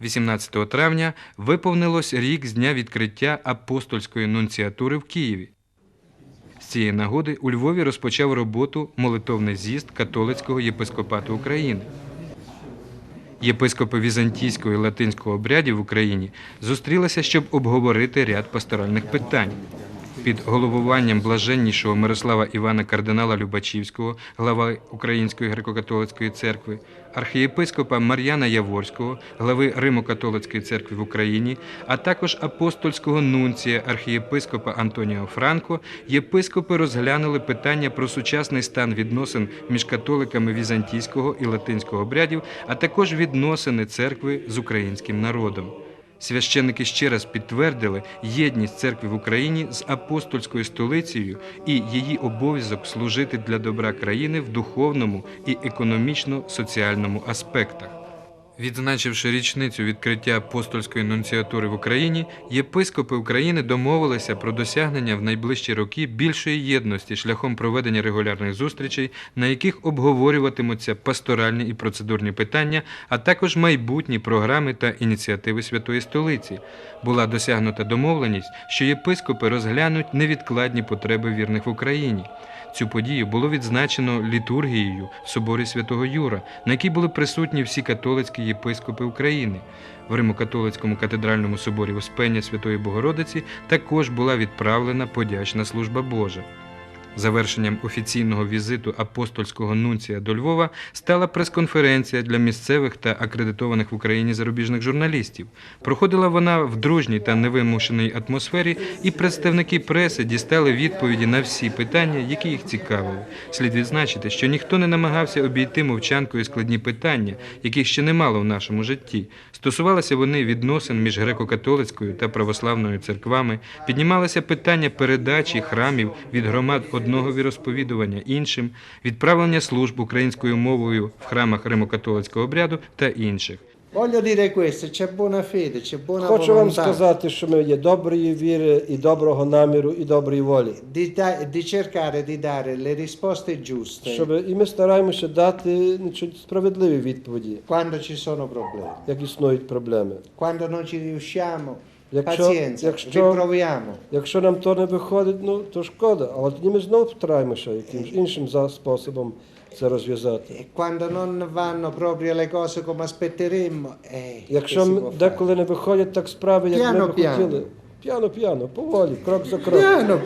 18 травня виповнилось рік з дня відкриття апостольської нунціатури в Києві. З цієї нагоди у Львові розпочав роботу молитовний з'їзд католицького єпископату України. Єпископи візантійського і латинського обрядів в Україні зустрілися, щоб обговорити ряд пасторальних питань. Під головуванням блаженнішого Мирослава Івана кардинала Любачівського, глава Української греко-католицької церкви, архієпископа Мар'яна Яворського, глави Римо-католицької церкви в Україні, а також апостольського нунція архієпископа Антоніо Франко, єпископи розглянули питання про сучасний стан відносин між католиками візантійського і латинського обрядів, а також відносини церкви з українським народом. Священники ще раз підтвердили єдність церкви в Україні з апостольською столицею і її обов'язок служити для добра країни в духовному і економічно-соціальному аспектах. Відзначивши річницю відкриття апостольської нунціатури в Україні, єпископи України домовилися про досягнення в найближчі роки більшої єдності шляхом проведення регулярних зустрічей, на яких обговорюватимуться пасторальні і процедурні питання, а також майбутні програми та ініціативи Святої столиці. Була досягнута домовленість, що єпископи розглянуть невідкладні потреби вірних в Україні. Цю подію було відзначено літургією в соборі Святого Юра, на якій були присутні всі католицькі єпископи України. В Римо-католицькому катедральному соборі Успення Святої Богородиці також була відправлена подячна служба Божа. Завершенням офіційного візиту апостольського нунція до Львова стала прес-конференція для місцевих та акредитованих в Україні зарубіжних журналістів. Проходила вона в дружній та невимушеній атмосфері, і представники преси дістали відповіді на всі питання, які їх цікавили. Слід відзначити, що ніхто не намагався обійти мовчанкою складні питання, яких ще немало в нашому житті. Стосувалися вони відносин між греко-католицькою та православною церквами, піднімалися питання передачі храмів від громад одного віросповідування іншим, відправлення служб українською мовою в храмах римокатолицького обряду та інших. Voglio dire questo, c'è buona fede, c'è buona Хочу вам сказати, що ми є доброї віри і доброго наміру, і доброї волі. di, da- di cercare di dare le risposte giuste Щоб і ми стараємося дати справедливі відповіді, quando ci sono problemi. як існують проблеми. Якщо- Пацієнця, якщо- відправляємо. Якщо нам то не виходить, ну то шкода, але тоді ми знову стараємося якимось іншим способом це розв'язати. Quando non vanno proprio le cose come aspetteremmo, eh, Якщо деколи не виходять так справи, як ми б хотіли, п'яно, п'яно, поволі, крок за кроком. Piano.